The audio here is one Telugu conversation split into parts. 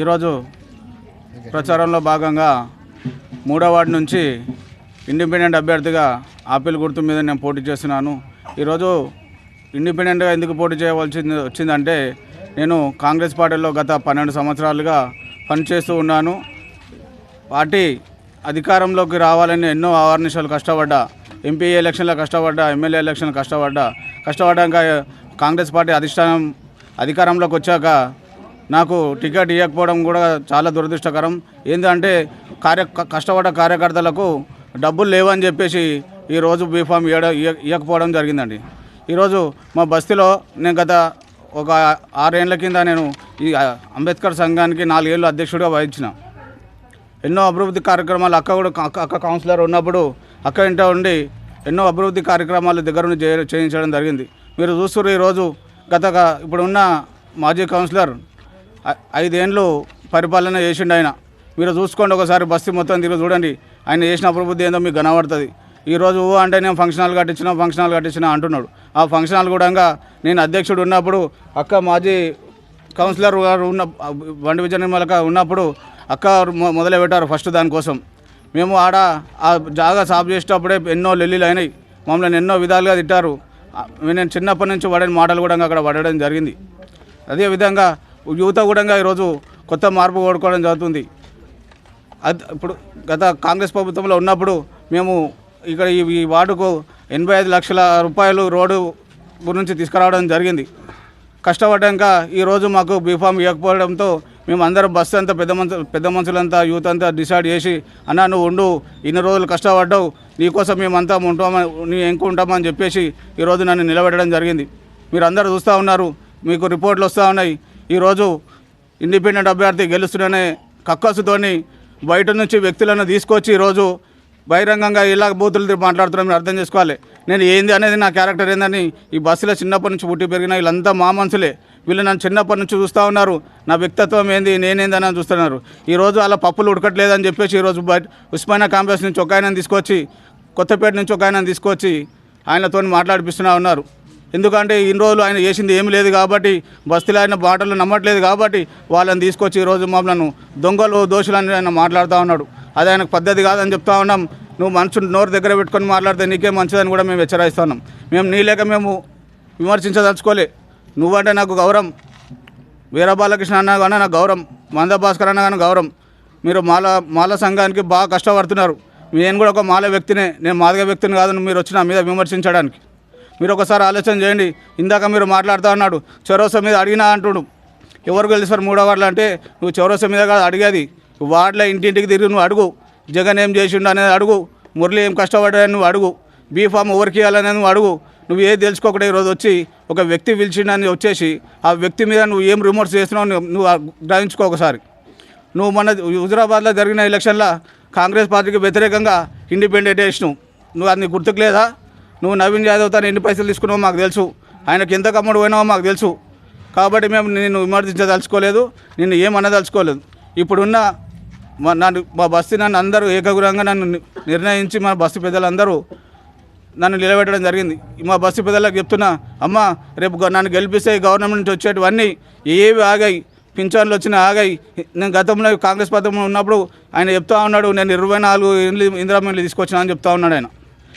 ఈరోజు ప్రచారంలో భాగంగా మూడో వార్డు నుంచి ఇండిపెండెంట్ అభ్యర్థిగా ఆపిల్ గుర్తు మీద నేను పోటీ చేస్తున్నాను. ఈరోజు ఇండిపెండెంట్గా ఎందుకు పోటీ చేయవలసింది వచ్చిందంటే నేను కాంగ్రెస్ పార్టీలో గత పన్నెండు సంవత్సరాలుగా పనిచేస్తూ ఉన్నాను. పార్టీ అధికారంలోకి రావాలని ఎన్నో ఆవర్నిషాలు కష్టపడ్డా ఎంపీ ఎలక్షన్లో కష్టపడ్డా ఎమ్మెల్యే ఎలక్షన్లు కష్టపడ్డా కష్టపడ్డాక కాంగ్రెస్ పార్టీ అధిష్టానం అధికారంలోకి వచ్చాక నాకు టికెట్ ఇవ్వకపోవడం కూడా చాలా దురదృష్టకరం. ఏంటంటే కార్య కష్టపడ్డ కార్యకర్తలకు డబ్బులు లేవని చెప్పేసి ఈరోజు బీఫామ్ ఇవ్వడం ఇవ్వ- ఇవ్వకపోవడం జరిగిందండి. ఈరోజు మా బస్తీలో నేను గత ఒక ఆరేళ్ళ కింద నేను ఈ అంబేద్కర్ సంఘానికి నాలుగేళ్ళు అధ్యక్షుడిగా వహించిన. ఎన్నో అభివృద్ధి కార్యక్రమాలు అక్క కూడా అక్క అక్క కౌన్సిలర్ ఉన్నప్పుడు అక్క ఇంట ఉండి ఎన్నో అభివృద్ధి కార్యక్రమాలు దగ్గర చేయ- చేయించడం జరిగింది. మీరు చూస్తున్నారు ఈరోజు గత ఇప్పుడున్న మాజీ కౌన్సిలర్ ఐదేండ్లు పరిపాలన చేసిండు ఆయన. మీరు చూసుకోండి ఒకసారి బస్తీ మొత్తం తిరిగి చూడండి. ఆయన చేసిన అభివృద్ధి ఏందో మీకు కనబడుతుంది ఈరోజు ఊ అంటే నేను ఫంక్షన్ హాల్ కట్టించిన ఫంక్షన్ హాల్ కట్టించిన అంటున్నాడు. ఆ ఫంక్షన్ హాల్ కూడా నేను అధ్యక్షుడు ఉన్నప్పుడు అక్క మాజీ కౌన్సిలర్ గారు ఉన్న బండి విజయ నిర్మలక ఉన్నప్పుడు అక్క మొదలు పెట్టారు ఫస్ట్ దానికోసం మేము ఆడ ఆ జాగా సాఫ్ చేసేటప్పుడే ఎన్నో లెల్లీలు అయినాయి. మమ్మల్ని ఎన్నో విధాలుగా తిట్టారు. నేను చిన్నప్పటి నుంచి పడిన మాటలు కూడా అక్కడ పడడం జరిగింది. అదేవిధంగా యువత కూడా ఈరోజు కొత్త మార్పు కోరుకోవడం జరుగుతుంది. అది ఇప్పుడు గత కాంగ్రెస్ ప్రభుత్వంలో ఉన్నప్పుడు మేము ఇక్కడ ఈ ఈ వార్డుకు ఎనభై ఐదు లక్షల రూపాయలు రోడ్డు గురించి తీసుకురావడం జరిగింది. కష్టపడ్డాక ఈరోజు మాకు బీఫామ్ ఇవ్వకపోవడంతో మేము అందరం బస్సు అంతా పెద్ద మనుషులు పెద్ద మనుషులంతా యూత్ అంతా డిసైడ్ చేసి అన్న నువ్వు ఉండు ఇన్ని రోజులు కష్టపడ్డావు నీకోసం మేమంతా ఉంటామని నీ ఎంకు ఉంటామని చెప్పేసి ఈరోజు నన్ను నిలబెట్టడం జరిగింది. మీరు అందరూ చూస్తూ ఉన్నారు మీకు రిపోర్ట్లు వస్తూ ఉన్నాయి. ఈరోజు ఇండిపెండెంట్ అభ్యర్థి గెలుస్తున్ననే కక్కసుతోని బయట నుంచి వ్యక్తులను తీసుకొచ్చి ఈరోజు బహిరంగంగా ఇలా బూతులు మాట్లాడుతున్నాం మీరు అర్థం చేసుకోవాలి. నేను ఏంది అనేది నా క్యారెక్టర్ ఏందని ఈ బస్సులో చిన్నప్పటి నుంచి పుట్టి పెరిగిన వీళ్ళంతా మా మనుషులే వీళ్ళు నన్ను చిన్నప్పటి నుంచి చూస్తూ ఉన్నారు. నా వ్యక్తిత్వం ఏంది నేనేందని అని చూస్తున్నారు. ఈరోజు అలా పప్పులు ఉడకట్లేదని చెప్పేసి ఈరోజు బయట ఉస్మానియా కాంప్లెక్స్ నుంచి ఒక ఆయన తీసుకొచ్చి కొత్తపేట నుంచి ఒక ఆయన తీసుకొచ్చి ఆయనతో మాట్లాడిపిస్తున్నా ఉన్నారు. ఎందుకంటే ఇన్ని రోజులు ఆయన చేసింది ఏమి లేదు కాబట్టి బస్తీలో ఆయన మాటలు నమ్మట్లేదు కాబట్టి వాళ్ళని తీసుకొచ్చి ఈరోజు మమ్మల్ని దొంగలు దోషులని ఆయన మాట్లాడుతూ ఉన్నాడు. అది ఆయనకు పద్ధతి కాదని చెప్తా ఉన్నాం. నువ్వు మనుషులు నోరు దగ్గర పెట్టుకొని మాట్లాడితే నీకే మంచిదని కూడా మేము హెచ్చరిస్తున్నాం మేము నీ లేక మేము విమర్శించదలుచుకోలే. నువ్వంటే నాకు గౌరవం. వీర బాలకృష్ణ అన్న కానీ నాకు గౌరవం. మంద భాస్కర్ అన్న కానీ గౌరవం. మీరు మాల మాల సంఘానికి బాగా కష్టపడుతున్నారు. నేను కూడా ఒక మాల వ్యక్తినే. నేను మాదిగ వ్యక్తిని కాదు మీరు వచ్చి నా మీద విమర్శించడానికి. మీరు ఒకసారి ఆలోచన చేయండి. ఇందాక మీరు మాట్లాడుతూ ఉన్నాడు. చౌరస మీద అడిగినా అంటుడు. ఎవరు గెలిచారు మూడో వార్డులు అంటే నువ్వు చౌరస మీద కాదు అడిగేది. వార్డులో ఇంటింటికి తిరిగి నువ్వు అడుగు. జగన్ ఏం చేసిండు అనేది అడుగు. మురళి ఏం కష్టపడ్డాడని నువ్వు అడుగు. బీఫామ్ ఎవరికి ఇవ్వాలనేది నువ్వు అడుగు. నువ్వు ఏది తెలుసుకోకుండా ఈరోజు వచ్చి ఒక వ్యక్తి పిలిచిండని వచ్చేసి ఆ వ్యక్తి మీద నువ్వు ఏం రిమోర్స్ చేస్తున్నావు నువ్వు- నువ్వు గ్రహించుకో ఒకసారి. నువ్వు మన హుజరాబాద్లో జరిగిన ఎలక్షన్లో కాంగ్రెస్ పార్టీకి వ్యతిరేకంగా ఇండిపెండెంట్ వేసినావు. నువ్వు అది గుర్తుకు లేదా? నువ్వు నవీన్ యాదవ్ తను ఎన్ని పైసలు తీసుకున్నావో మాకు తెలుసు. ఆయనకి ఎంత కమ్ముడు పోయినావో మాకు తెలుసు. కాబట్టి మేము నిన్ను విమర్శించదలుచుకోలేదు నిన్ను ఏమనదలుచుకోలేదు. ఇప్పుడున్న మా నన్ను మా బస్తీ నన్ను అందరూ ఏకగురంగా నన్ను నిర్ణయించి మా బస్తీ పెద్దలందరూ నన్ను నిలబెట్టడం జరిగింది. మా బస్సు పెద్దలకు చెప్తున్నా అమ్మ రేపు నన్ను గెలిపిస్తే గవర్నమెంట్ నుంచి వచ్చేటివన్నీ ఏవి ఆగాయి పింఛన్లు వచ్చిన ఆగాయి. నేను గతంలో కాంగ్రెస్ పథకంలో ఉన్నప్పుడు ఆయన చెప్తా ఉన్నాడు నేను ఇరవై నాలుగు ఇండ్లు ఇందిరా తీసుకొచ్చినా అని చెప్తా ఉన్నాడు ఆయన.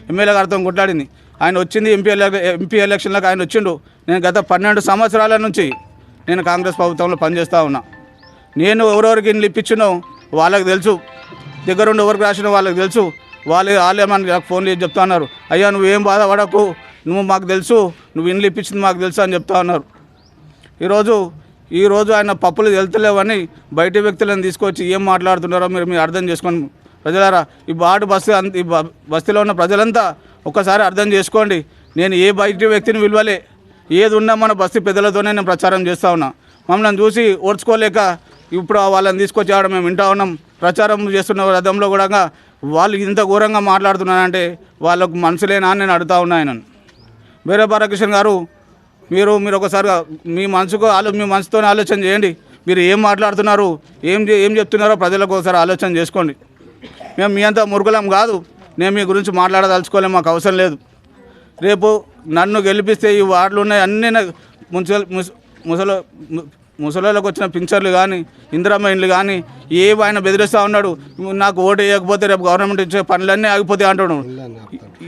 ఎమ్మెల్యే గారితో కొట్లాడింది. ఆయన వచ్చింది ఎంపీ ఎంపీ ఎలక్షన్లకు ఆయన వచ్చిండు. నేను గత పన్నెండు సంవత్సరాల నుంచి నేను కాంగ్రెస్ ప్రభుత్వంలో పనిచేస్తూ ఉన్నా. నేను ఎవరెవరికి ఇండ్లు ఇప్పించినో వాళ్ళకి తెలుసు. దగ్గరుండి ఎవరికి రాసినో వాళ్ళకి తెలుసు. వాళ్ళు వాళ్ళే మనకి నాకు ఫోన్ చేసి చెప్తా ఉన్నారు. అయ్యా నువ్వు ఏం బాధపడకు. నువ్వు మాకు తెలుసు. నువ్వు ఇండ్లు ఇప్పించింది మాకు తెలుసు అని చెప్తా ఉన్నారు. ఈరోజు ఈరోజు ఆయన పప్పులు వెళ్తలేవని బయట వ్యక్తులను తీసుకొచ్చి ఏం మాట్లాడుతున్నారో మీరు మీరు అర్థం చేసుకోండి ప్రజలారా ఈ బాటు బస్సు అంత ఈ బస్తీలో ఉన్న ప్రజలంతా ఒక్కసారి అర్థం చేసుకోండి. నేను ఏ బయట వ్యక్తిని విలువలే ఏది ఉన్నా మన బస్తీ పెద్దలతోనే నేను ప్రచారం చేస్తూ ఉన్నా. మమ్మల్ని చూసి ఓర్చుకోలేక ఇప్పుడు వాళ్ళని తీసుకొచ్చి ఆడ మేము వింటా ఉన్నాం. ప్రచారం చేస్తున్న రథంలో కూడా వాళ్ళు ఇంత ఘోరంగా మాట్లాడుతున్నారంటే వాళ్ళకు మనసులేనా అని నేను అడుగుతా ఉన్నా ఆయన వేరే బాలకృష్ణ గారు మీరు మీరు ఒకసారి మీ మనసుకు ఆలో మీ మనసుతో ఆలోచన చేయండి. మీరు ఏం మాట్లాడుతున్నారు ఏం ఏం చెప్తున్నారో ప్రజలకు ఒకసారి ఆలోచన చేసుకోండి. మేము మీ అంత మురుగులం కాదు. నేను మీ గురించి మాట్లాడదలుచుకోలేము మాకు అవసరం లేదు. రేపు నన్ను గెలిపిస్తే ఈ వార్డులు ఉన్నాయి అన్నీ నాకు మున్సిపల్ ముస్- ముసలి వచ్చిన పింఛర్లు కానీ ఇందిరమ్మ ఇండ్లు కానీ ఏవి ఆయన బెదిరిస్తూ ఉన్నాడు నాకు ఓటు వేయకపోతే రేపు గవర్నమెంట్ ఇచ్చే పనులన్నీ ఆగిపోతాయి అంటాడు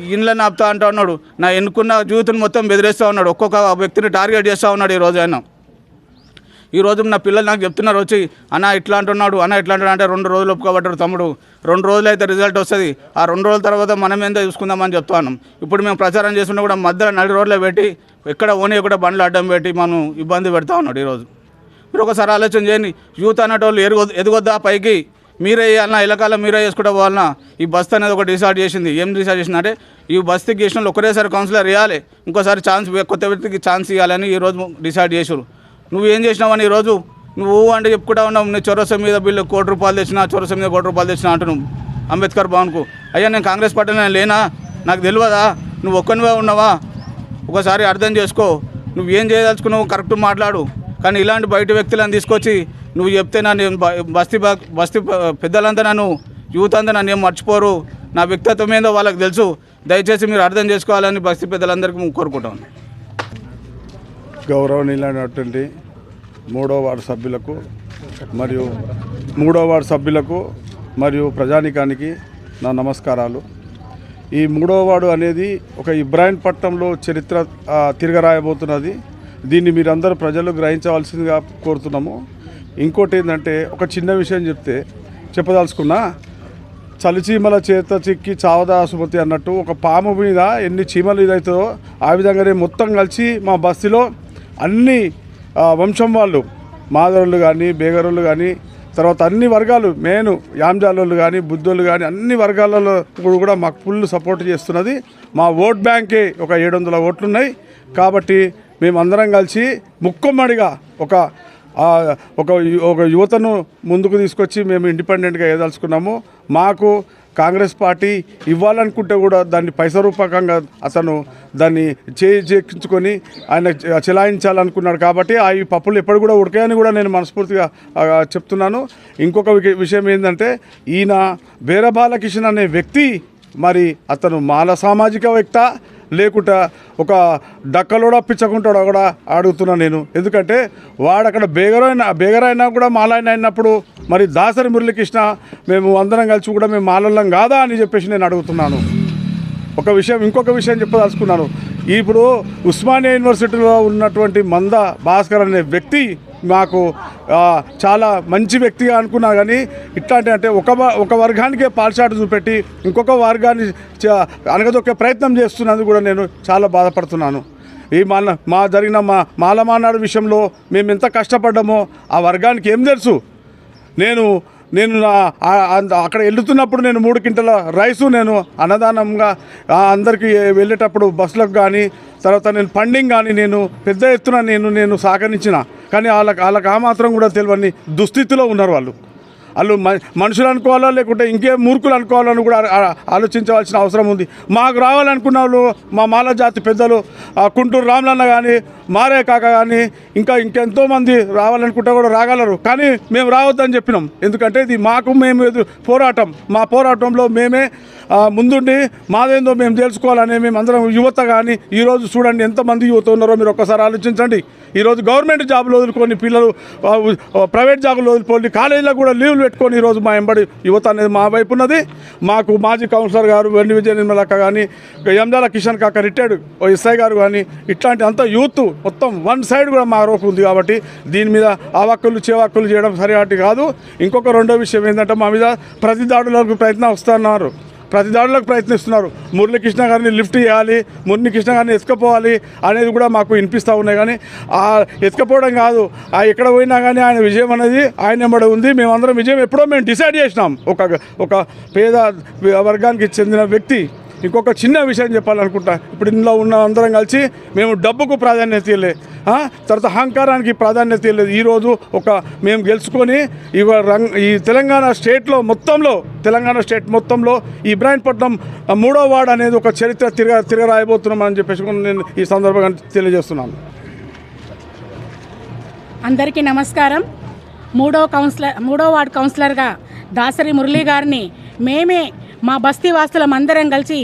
ఇండ్లని ఆపుతా అంటూ ఉన్నాడు నా ఎన్నుకున్న జీవితం మొత్తం బెదిరిస్తూ ఉన్నాడు. ఒక్కొక్క వ్యక్తిని టార్గెట్ చేస్తూ ఉన్నాడు ఈ రోజు ఆయన ఈ రోజు నా పిల్లలు నాకు చెప్తున్నారు వచ్చి అన్న ఇట్లా అంటున్నాడు అన్న ఇట్లా అంటున్నాడు అంటే రెండు రోజులు ఒప్పుకోబడ్డాడు తమ్ముడు. రెండు రోజులు అయితే రిజల్ట్ వస్తుంది. ఆ రెండు రోజుల తర్వాత మనం ఏందో చూసుకుందామని చెప్తాను ఇప్పుడు మేము ప్రచారం చేస్తున్నా కూడా మధ్యలో నడి రోడ్లో పెట్టి ఎక్కడ ఓని కూడా బండ్లు అడ్డం పెట్టి మనం ఇబ్బంది పెడతా ఉన్నాడు ఈరోజు మీరు ఒకసారి ఆలోచన చేయండి. యూత్ అనేటోళ్ళు ఎరుగొ ఎదుగొద్దా పైకి? మీరే వేయాలన్నా ఇలకాలం మీరే చేసుకుంటే పోవాలన్నా ఈ బస్తీ అనేది ఒక డిసైడ్ చేసింది. ఏం డిసైడ్ చేసింది అంటే ఈ బస్తీకి చేసిన వాళ్ళు ఒకరేసారి కౌన్సిలర్ ఇవ్వాలి ఇంకోసారి ఛాన్స్ కొత్త వ్యక్తికి ఛాన్స్ ఇవ్వాలని ఈరోజు డిసైడ్ చేసారు నువ్వు ఏం చేసినావని ఈరోజు? నువ్వు అంటే చెప్పుకుంటా ఉన్నావు. నేను చొరస మీద బిల్లు కోటి రూపాయలు తెచ్చినా చొరస మీద కోటి రూపాయలు తెచ్చినా అంటున్నావు అంబేద్కర్ భవన్కు. అయ్యా నేను కాంగ్రెస్ పార్టీలో లేనా? నాకు తెలియదా? నువ్వు ఒక్కనివే ఉన్నావా? ఒకసారి అర్థం చేసుకో. నువ్వు ఏం చేయదలుచుకున్నావు కరెక్ట్ మాట్లాడు. కానీ ఇలాంటి బయట వ్యక్తులను తీసుకొచ్చి నువ్వు చెప్తే నన్ను బస్తీ బస్తీ పెద్దలంతా నన్ను యూత్ అంతా నన్ను ఏం మర్చిపోరు. నా వ్యక్తిత్వం ఏందో వాళ్ళకి తెలుసు. దయచేసి మీరు అర్థం చేసుకోవాలని బస్తీ పెద్దలందరికీ కోరుకుంటాను గౌరవనీయులైనటువంటి మూడో వార్డు సభ్యులకు మరియు మూడో వార్డు సభ్యులకు మరియు ప్రజానికానికి నా నమస్కారాలు. ఈ మూడో వార్డు అనేది ఒక ఇబ్రాహీంపట్నంలో చరిత్ర తిరగరాయబోతున్నది. దీన్ని మీరందరూ ప్రజలు గ్రహించవలసిందిగా కోరుతున్నాము. ఇంకోటి ఏంటంటే ఒక చిన్న విషయం చెప్తే చెప్పదలుచుకున్నా చలిచీమల చేత చిక్కి చావదా సుమతి అన్నట్టు ఒక పాము మీద ఎన్ని చీమలు ఇదవుతుందో ఆ విధంగానే మొత్తం కలిసి మా బస్తీలో అన్ని వంశం వాళ్ళు మాదరులు కానీ బేగరులు కానీ తర్వాత అన్ని వర్గాలు మెయిన్ యాంజాలోళ్ళు కానీ బుద్ధులు కానీ అన్ని వర్గాలలో కూడా మాకు ఫుల్ సపోర్ట్ చేస్తున్నది. మా ఓట్ బ్యాంకే ఒక ఏడు వందల ఓట్లున్నాయి. కాబట్టి కాబట్టి మేమందరం కలిసి ముక్కమ్మడిగా ఒక ఒక ఒక యువతను ముందుకు తీసుకొచ్చి మేము ఇండిపెండెంట్గా ఏదలుచుకున్నాము. మాకు కాంగ్రెస్ పార్టీ ఇవ్వాలనుకుంటే కూడా దాన్ని పైస రూపకంగా అతను దాన్ని చేయించుకొని ఆయన చెలాయించాలనుకున్నాడు కాబట్టి ఆ ఈ పప్పులు ఎప్పుడు కూడా ఉడకాయని కూడా నేను మనస్ఫూర్తిగా చెప్తున్నాను. ఇంకొక విషయం ఏంటంటే ఈయన బేరబాలకిషన్ అనే వ్యక్తి మరి అతను మాల సామాజిక వ్యక్త లేకుంటా ఒక డక్కలోడా పిచ్చకుంటాడో కూడా అడుగుతున్నా నేను. ఎందుకంటే వాడు అక్కడ బేగరైన బేగరైనా కూడా మాలాయన అయినప్పుడు మరి దాసరి మురళీకృష్ణ మేము అందరం కలిసి కూడా మేము మాలల్లం కాదా అని చెప్పేసి నేను అడుగుతున్నాను. ఒక విషయం ఇంకొక విషయం చెప్పదలుచుకున్నాను. ఇప్పుడు ఉస్మానియా యూనివర్సిటీలో ఉన్నటువంటి మంద భాస్కర్ అనే వ్యక్తి మాకు చాలా మంచి వ్యక్తిగా అనుకున్నా కానీ ఇట్లాంటి అంటే ఒక వ- ఒక వర్గానికే పాల్చాటు చూపెట్టి ఇంకొక వర్గాన్ని చ- అనగదొక్కే ప్రయత్నం చేస్తున్నందుకు కూడా నేను చాలా బాధపడుతున్నాను. ఈ మాల మా జరిగిన మా మాలమానాడు విషయంలో మేము ఎంత కష్టపడ్డామో ఆ వర్గానికి ఏం తెలుసు? నేను నేను నా అక్కడ వెళ్తున్నప్పుడు నేను మూడు క్వింటల రైసు నేను అన్నదానంగా అందరికీ వెళ్ళేటప్పుడు బస్సులకు కానీ తర్వాత నేను ఫండింగ్ కానీ నేను పెద్ద ఎత్తున నేను నేను సహకరించిన. కానీ వాళ్ళకి వాళ్ళకి ఆ మాత్రం కూడా తెలియని దుస్థితిలో ఉన్నారు వాళ్ళు. వాళ్ళు మ- మనుషులు అనుకోవాలా లేకుంటే ఇంకే మూర్ఖులు అనుకోవాలని కూడా ఆలోచించవలసిన అవసరం ఉంది. మాకు రావాలనుకున్న వాళ్ళు మా మాల జాతి పెద్దలు కుంటూరు రాములన్న కానీ మారే కాక కానీ ఇంకా ఇంకెంతోమంది రావాలనుకుంటే కూడా రాగలరు. కానీ మేము రావద్దని చెప్పినాం. ఎందుకంటే ఇది మాకు మేము ఎదు పోరాటం. మా పోరాటంలో మేమే ముందుండి మాదేందో మేము తెలుసుకోవాలని మేము అందరం యువత కానీ ఈరోజు చూడండి ఎంతమంది యువత ఉన్నారో మీరు ఒక్కసారి ఆలోచించండి. ఈరోజు గవర్నమెంట్ జాబులు వదులుకొని పిల్లలు ప్రైవేట్ జాబులు వదిలిపోయి కాలేజీలో కూడా లీవ్లు పెట్టుకొని ఈరోజు మా ఎంబడి యువత అనేది మా వైపు ఉన్నది. మాకు మాజీ కౌన్సిలర్ గారు వెండి విజయ నిర్మలక్క కానీ ఎందాల కిషన్ కాక రిటైర్డ్ ఓ ఎస్ఐ గారు కానీ ఇట్లాంటి అంత యూత్ మొత్తం వన్ సైడ్ కూడా మా రోపు ఉంది కాబట్టి దీని మీద ఆవాక్కులు చేవాక్కులు చేయడం సరియాటి కాదు. ఇంకొక రెండో విషయం ఏంటంటే మా మీద ప్రతి దాడులకు ప్రయత్నం వస్తున్నారు. ప్రతి దాడులకు ప్రయత్నిస్తున్నారు. మురళీకృష్ణ గారిని లిఫ్ట్ చేయాలి మురళీకృష్ణ గారిని ఎత్తుకపోవాలి అనేది కూడా మాకు వినిపిస్తూ ఉన్నాయి. కానీ ఆ ఎసుకపోవడం కాదు ఆ ఎక్కడ పోయినా కానీ ఆయన విజయం అనేది ఆయన ఎంబడి ఉంది. మేమందరం విజయం ఎప్పుడో మేము డిసైడ్ చేసినాం. ఒక ఒక పేద వర్గానికి చెందిన వ్యక్తి ఇంకొక చిన్న విషయం చెప్పాలనుకుంటా. ఇప్పుడు ఇందులో ఉన్న అందరం కలిసి మేము డబ్బుకు ప్రాధాన్యత ఇవ్వలే. తర్వాత అహంకారానికి ప్రాధాన్యత ఇవ్వలేదు. ఈరోజు ఒక మేము గెలుచుకొని ఇవ రంగ్ ఈ తెలంగాణ స్టేట్లో మొత్తంలో తెలంగాణ స్టేట్ మొత్తంలో ఈ ఇబ్రాహీంపట్నం మూడో వార్డ్ అనేది ఒక చరిత్ర తిరగ తిరగరాయబోతున్నామని చెప్పేసి నేను ఈ సందర్భంగా తెలియజేస్తున్నాను. అందరికీ నమస్కారం. మూడో కౌన్సిలర్ మూడో వార్డు కౌన్సిలర్గా దాసరి మురళీ గారిని మేమే మా బస్తీ వాసులం అందరం కలిసి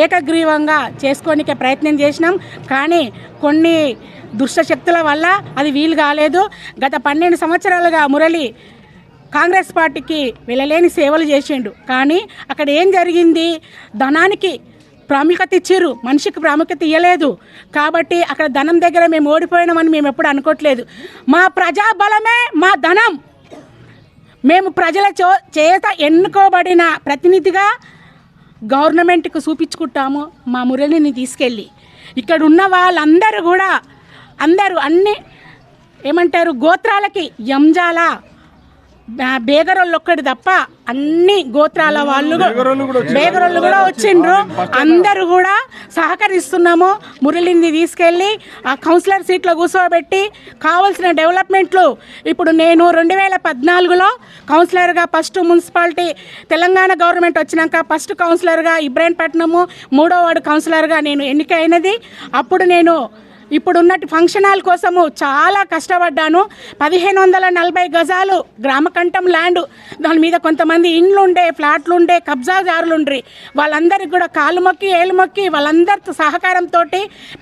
ఏకగ్రీవంగా చేసుకోనికే ప్రయత్నం చేసినాం. కానీ కొన్ని దుష్ట శక్తుల వల్ల అది వీలు కాలేదు. గత పన్నెండు సంవత్సరాలుగా మురళి కాంగ్రెస్ పార్టీకి వెళ్ళలేని సేవలు చేసిండు. కానీ అక్కడ ఏం జరిగింది? ధనానికి ప్రాముఖ్యత ఇచ్చారు మనిషికి ప్రాముఖ్యత ఇవ్వలేదు కాబట్టి అక్కడ ధనం దగ్గర మేము ఓడిపోయినామని మేము ఎప్పుడు అనుకోవట్లేదు మా ప్రజాబలమే మా ధనం. మేము ప్రజల చో చేత ఎన్నుకోబడిన ప్రతినిధిగా గవర్నమెంట్కు చూపించుకుంటాము మా మురళిని తీసుకెళ్ళి. ఇక్కడ ఉన్న వాళ్ళందరూ కూడా అందరూ అన్ని ఏమంటారు గోత్రాలకి ఎంజాల బేగరోళ్ళు ఒక్కటి తప్ప అన్ని గోత్రాల వాళ్ళు బేగరోళ్ళు కూడా వచ్చిండ్రు. అందరూ కూడా సహకరిస్తున్నాము. మురళిని తీసుకెళ్ళి ఆ కౌన్సిలర్ సీట్లో కూర్చోబెట్టి కావాల్సిన డెవలప్మెంట్లు. ఇప్పుడు నేను రెండు వేల పద్నాలుగులో కౌన్సిలర్గా ఫస్ట్ మున్సిపాలిటీ తెలంగాణ గవర్నమెంట్ వచ్చినాక ఫస్ట్ కౌన్సిలర్గా ఇబ్రాహీంపట్నము మూడో వార్డు కౌన్సిలర్గా నేను ఎన్నికైనది. అప్పుడు నేను ఇప్పుడున్నట్టు ఫంక్షన్ హాల్ కోసము చాలా కష్టపడ్డాను. పదిహేను వందల నలభై గజాలు గ్రామకంఠం ల్యాండ్. దాని మీద కొంతమంది ఇండ్లుండే ఫ్లాట్లుండే కబ్జాదారులుండ్రి. వాళ్ళందరికి వాళ్ళందరికీ కూడా కాలు మొక్కి ఏలు మొక్కి వాళ్ళందరితో సహకారంతో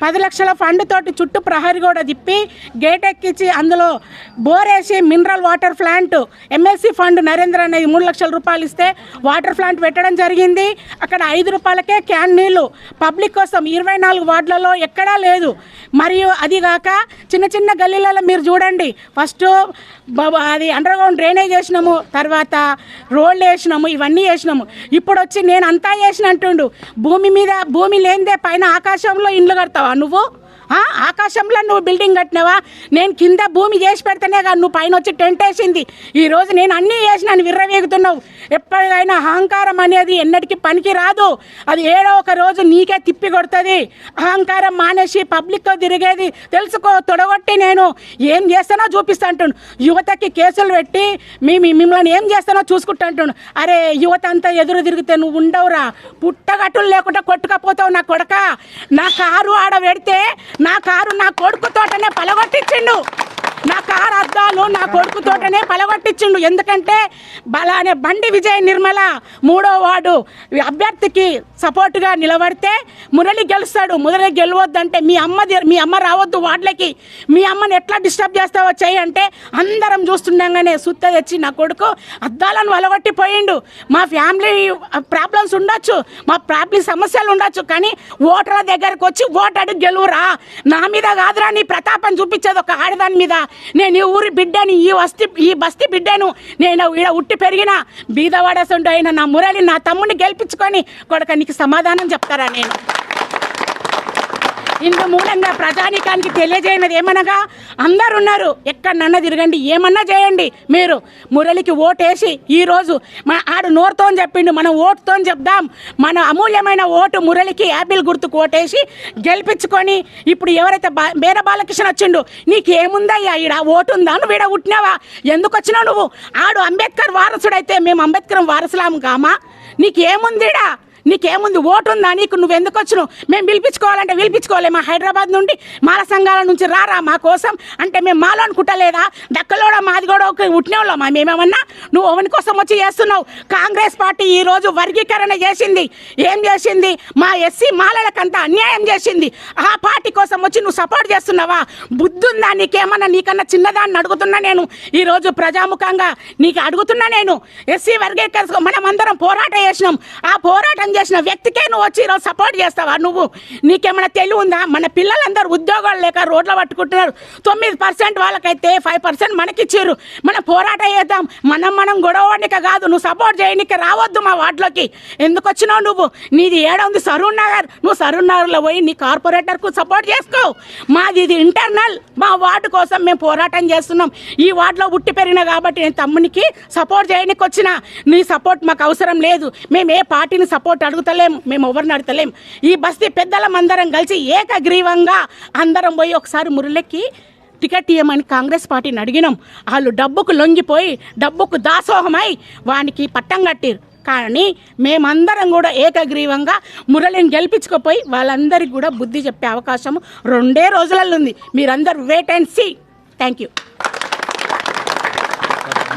పది లక్షల ఫండ్ తోటి చుట్టూ ప్రహరీ కూడా తిప్పి గేట్ ఎక్కించి అందులో బోరేసి mineral water plant MSC fund Narendra అనేది మూడు లక్షల రూపాయలు ఇస్తే వాటర్ ప్లాంట్ పెట్టడం జరిగింది. అక్కడ ఐదు రూపాయలకే క్యాన్ నీళ్ళు. పబ్లిక్ కోసం ఇరవై నాలుగు వార్డులలో ఎక్కడా లేదు. మరియు అది కాక చిన్న చిన్న గల్లీలలో మీరు చూడండి. ఫస్ట్ అది అండర్ గ్రౌండ్ డ్రైనేజ్ వేసినాము. తర్వాత రోడ్లు వేసినాము ఇవన్నీ వేసినాము. ఇప్పుడు వచ్చి నేను అంతా చేసిన అంటుండు భూమి మీద భూమి లేనిదే పైన ఆకాశంలో ఇండ్లు కడతావా నువ్వు? ఆకాశంలో నువ్వు బిల్డింగ్ కట్టినావా? నేను కింద భూమి చేసి పెడితేనే కాదు నువ్వు పైన వచ్చి టెంట్ వేసింది. ఈరోజు నేను అన్నీ వేసినాను విర్రవేగుతున్నావు. ఎప్పటికైనా అహంకారం అనేది ఎన్నటికీ పనికి రాదు. అది ఏడో ఒక రోజు నీకే తిప్పి కొడుతుంది. అహంకారం మానేసి పబ్లిక్తో తిరిగేది తెలుసుకో తొడగొట్టి నేను. ఏం చేస్తానో చూపిస్తా అంటుండు. యువతకి కేసులు పెట్టి మీ మీ- మిమ్మల్ని ఏం చేస్తానో చూసుకుంటా అంటుండు. అరే యువత అంతా ఎదురు తిరిగితే నువ్వు ఉండవురా. పుట్టగట్టులు లేకుండా కొట్టుకపోతావు నా కొడక. నా కారు ఆడ పెడితే నా కారు నా కొడుకు తోటనే పలగొట్టించిండు. నా కారు అద్దాలు నా కొడుకు తోటనే పలగొట్టించిండు. ఎందుకంటే బలానే బండి విజయ నిర్మల మూడో వార్డు అభ్యర్థికి సపోర్టుగా నిలబడితే మురళి గెలుస్తాడు. మురళి గెలవద్దంటే మీ అమ్మ మీ అమ్మ రావద్దు వార్డులకి. మీ అమ్మని ఎట్లా డిస్టర్బ్ చేస్తావో చేయి అంటే అందరం చూస్తుండగానే సుత్త తెచ్చి నా కొడుకు అద్దాలను వలగొట్టిపోయిండు. మా ఫ్యామిలీ ప్రాబ్లమ్స్ ఉండొచ్చు మా ప్రాబ్లమ్ సమస్యలు ఉండొచ్చు కానీ ఓటర్ల దగ్గరకు వచ్చి ఓటాడు గెలువురా. నా మీద కాదురా నీ ప్రతాపం చూపించేది ఒక ఆడదాని మీద. నేను ఈ ఊరి బిడ్డని ఈ వస్తి ఈ బస్తి బిడ్డను నేను ఈడ ఉట్టి పెరిగిన బీదవాడసంటూ అయిన నా మురళి నా తమ్ముడిని గెలిపించుకొని కొడక నీకు సమాధానం చెప్తారా నేను? ఇందు మూలంగా ప్రజానికానికి తెలియజేయనది ఏమనగా అందరు ఉన్నారు ఎక్కడన్నా తిరగండి ఏమన్నా చేయండి. మీరు మురళికి ఓటేసి ఈరోజు మన ఆడు నోరుతో చెప్పిండు మనం ఓటుతో చెప్దాం. మన అమూల్యమైన ఓటు మురళికి యాపిల్ గుర్తుకు ఓటేసి గెలిపించుకొని ఇప్పుడు ఎవరైతే బా బేర బాలకృష్ణ వచ్చిండు నీకేముందయ్యా ఈడ ఓటు ఉందా నువ్వు ఈడ పుట్టినావా? ఎందుకు వచ్చినావు నువ్వు? ఆడు అంబేద్కర్ వారసుడైతే మేము అంబేద్కర్ వారసులాం కామా? నీకేముందిడా నీకేముంది? ఓటు ఉందా నీకు? నువ్వు ఎందుకు వచ్చినావు మేము పిలిపించుకోవాలంటే పిలిపించుకోవాలి. మా హైదరాబాద్ నుండి మాల సంఘాల నుంచి రారా మా కోసం? అంటే మేము మాలో అనుకుంటలేదా? దక్కలోడ మాది కూడా ఒక ఉట్టినోళ్ళమా మేమేమన్నా? నువ్వు ఒకని కోసం వచ్చి చేస్తున్నావు. కాంగ్రెస్ పార్టీ ఈరోజు వర్గీకరణ చేసింది. ఏం చేసింది? మా ఎస్సీ మాలలకంతా అన్యాయం చేసింది. ఆ పార్టీ కోసం వచ్చి నువ్వు సపోర్ట్ చేస్తున్నావా? బుద్ధుందా నీకేమన్నా? నీకన్నా చిన్నదాన్ని అడుగుతున్నా నేను. ఈరోజు ప్రజాముఖంగా నీకు అడుగుతున్నా నేను. ఎస్సీ వర్గీకరణ మనం అందరం పోరాటం చేసినాం. ఆ పోరాటం చేసిన వ్యక్తికే నువ్వు వచ్చి ఈరోజు సపోర్ట్ చేస్తావా? నువ్వు నీకేమైనా తెలివి ఉందా? మన పిల్లలందరూ ఉద్యోగాలు లేక రోడ్ల పట్టుకుంటున్నారు. తొమ్మిది పర్సెంట్ వాళ్ళకైతే ఫైవ్ పర్సెంట్ మనకిచ్చారు మనం పోరాటం చేద్దాం. మనం మనం గొడవనిక కాదు. నువ్వు సపోర్ట్ చేయడానికి రావద్దు మా వాటిలోకి ఎందుకు వచ్చినావు నువ్వు? నీది ఏడ ఉంది నగర్. నువ్వు సరూన్ నగర్లో పోయి నీ కార్పొరేటర్కు సపోర్ట్ చేసుకో. మాది ఇది ఇంటర్నల్ మా వార్డు కోసం మేము పోరాటం చేస్తున్నాం. ఈ వార్డులో ఉట్టి పెరిగిన కాబట్టి నేను తమ్మునికి సపోర్ట్ చేయడానికి వచ్చిన నీ సపోర్ట్ మాకు అవసరం లేదు. మేము ఏ పార్టీని సపోర్ట్ అడుగుతలేం మేము ఎవరిని అడుగుతలేం. ఈ బస్తీ పెద్దలం అందరం కలిసి ఏకగ్రీవంగా అందరం పోయి ఒకసారి మురళికి టికెట్ ఇవ్వమని కాంగ్రెస్ పార్టీని అడిగినాం. వాళ్ళు డబ్బుకు లొంగిపోయి డబ్బుకు దాసోహమై వానికి పట్టం కట్టిరు కానీ మేమందరం కూడా ఏకగ్రీవంగా మురళిని గెలిపించుకుపోయి వాళ్ళందరికీ కూడా బుద్ధి చెప్పే అవకాశం రెండే రోజులలో ఉంది. మీరందరూ wait and see thank you